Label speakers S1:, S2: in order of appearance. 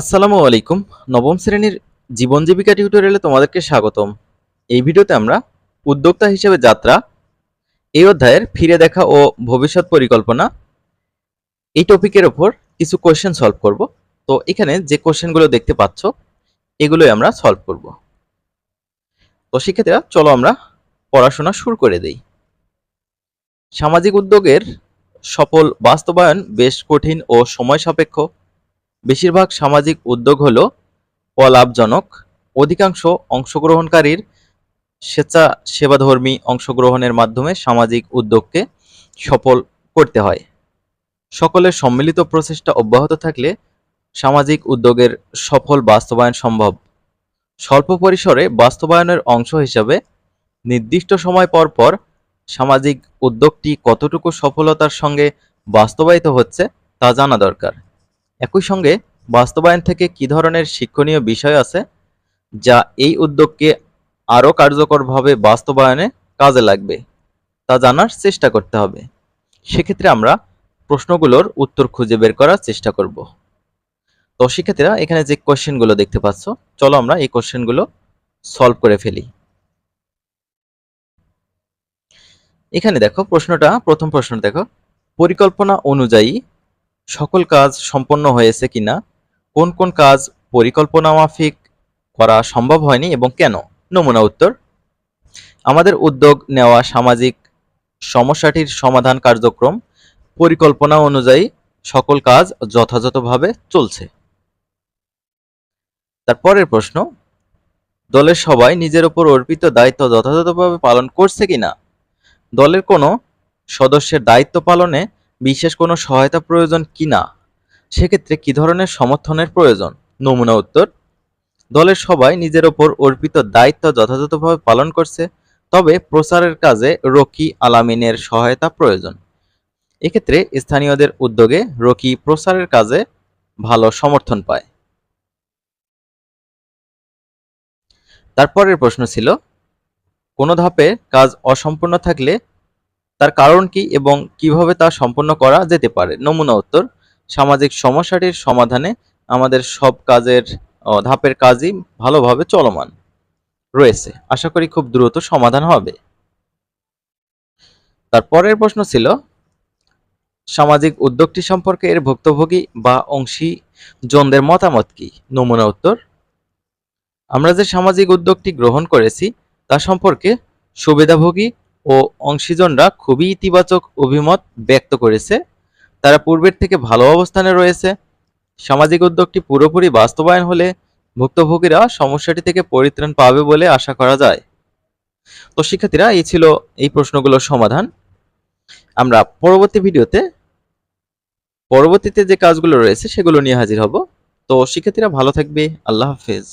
S1: আসসালামু আলাইকুম। নবম শ্রেণির জীবন জীবিকা টিউটোরিয়ালে তোমাদেরকে স্বাগতম। এই ভিডিওতে আমরা উদ্যোক্তা হিসেবে যাত্রা, এই অধ্যায়ের ফিরে দেখা ও ভবিষ্যৎ পরিকল্পনা, এই টপিকের ওপর কিছু কোশ্চেন সলভ করব। তো এখানে যে কোশ্চেনগুলো দেখতে পাচ্ছ, এগুলোই আমরা সলভ করব। তো শিক্ষার্থীরা চলো আমরা পড়াশোনা শুরু করে দেই। সামাজিক উদ্যোগের সফল বাস্তবায়ন বেশ কঠিন ও সময় সাপেক্ষ। বেশিরভাগ সামাজিক উদ্যোগ হল অলাভজনক অধিকাংশ অংশগ্রহণকারীর স্বেচ্ছাসেবাধর্মী অংশগ্রহণের মাধ্যমে সামাজিক উদ্যোগকে সফল করতে হয়। সকলের সম্মিলিত প্রচেষ্টা অব্যাহত থাকলে সামাজিক উদ্যোগের সফল বাস্তবায়ন সম্ভব। স্বল্প পরিসরে বাস্তবায়নের অংশ হিসাবে নির্দিষ্ট সময় পর পর সামাজিক উদ্যোগটি কতটুকু সফলতার সঙ্গে বাস্তবায়িত হচ্ছে তা জানা দরকার। একই সঙ্গে বাস্তবায়ন থেকে কী ধরনের শিক্ষণীয় বিষয় আছে যা এই উদ্যোগকে আরও কার্যকরভাবে বাস্তবায়নে কাজে লাগবে, তা জানার চেষ্টা করতে হবে। সেক্ষেত্রে আমরা প্রশ্নগুলোর উত্তর খুঁজে বের করার চেষ্টা করব। তো শিক্ষার্থীরা এখানে যে কোশ্চেনগুলো দেখতে পাচ্ছ, চলো আমরা এই কোশ্চেনগুলো সলভ করে ফেলি। এখানে দেখো প্রশ্নটা, প্রথম প্রশ্ন দেখো। পরিকল্পনা অনুযায়ী সকল কাজ সম্পন্ন হয়েছে কিনা? কোন কোন কাজ পরিকল্পনা মাফিক করা সম্ভব হয়নি এবং কেন? নমুনা উত্তর। আমাদের উদ্যোগ নেওয়া সামাজিক সমস্যাটির সমাধান কার্যক্রম পরিকল্পনা অনুযায়ী সকল কাজ যথাযথভাবে চলছে। তারপরের প্রশ্ন, দলের সবাই নিজের ওপর অর্পিত দায়িত্ব যথাযথভাবে পালন করছে কিনা? দলের কোনো সদস্যের দায়িত্ব পালনে বিশেষ কোনো সহায়তা প্রয়োজন কিনা সেক্ষেত্রে কি ধরনের সমর্থনের প্রয়োজন? নমুনা উত্তর, দলের সবাই নিজের ওপর অর্পিত দায়িত্ব যথাযথভাবে পালন করছে, তবে প্রচারের কাজে রকি আলামিনের সহায়তা প্রয়োজন। এক্ষেত্রে স্থানীয়দের উদ্যোগে রকি প্রচারের কাজে ভালো সমর্থন পায়। তারপরের প্রশ্ন ছিল, কোনো ধাপে কাজ অসম্পূর্ণ থাকলে তার কারণ কি এবং কীভাবে তা সম্পন্ন করা যেতে পারে? নমুনা উত্তর, সামাজিক সমস্যাটির সমাধানে আমাদের সব কাজের ধাপের কাজই ভালোভাবে চলমান রয়েছে। আশা করি খুব দ্রুত সমাধান হবে। তারপরের প্রশ্ন ছিল, সামাজিক উদ্যোগটি সম্পর্কে এর ভুক্তভোগী বা অংশীজনদের মতামত কি? নমুনা উত্তর, আমরা যে সামাজিক উদ্যোগটি গ্রহণ করেছি তা সম্পর্কে সুবিধাভোগী ও অংশীজনরা খুবই ইতিবাচক অভিমত ব্যক্ত করেছে। তারা পূর্বের থেকে ভালো অবস্থানে রয়েছে। সামাজিক উদ্যোগটি পুরোপুরি বাস্তবায়ন হলে ভুক্তভোগীরা সমস্যাটি থেকে পরিত্রাণ পাবে বলে আশা করা যায়। তো শিক্ষার্থীরা, এই ছিল এই প্রশ্নগুলোর সমাধান। আমরা পরবর্তী ভিডিওতে, পরবর্তীতে যে কাজগুলো রয়েছে সেগুলো নিয়ে হাজির হব। তো শিক্ষার্থীরা ভালো থাকবে। আল্লাহ হাফেজ।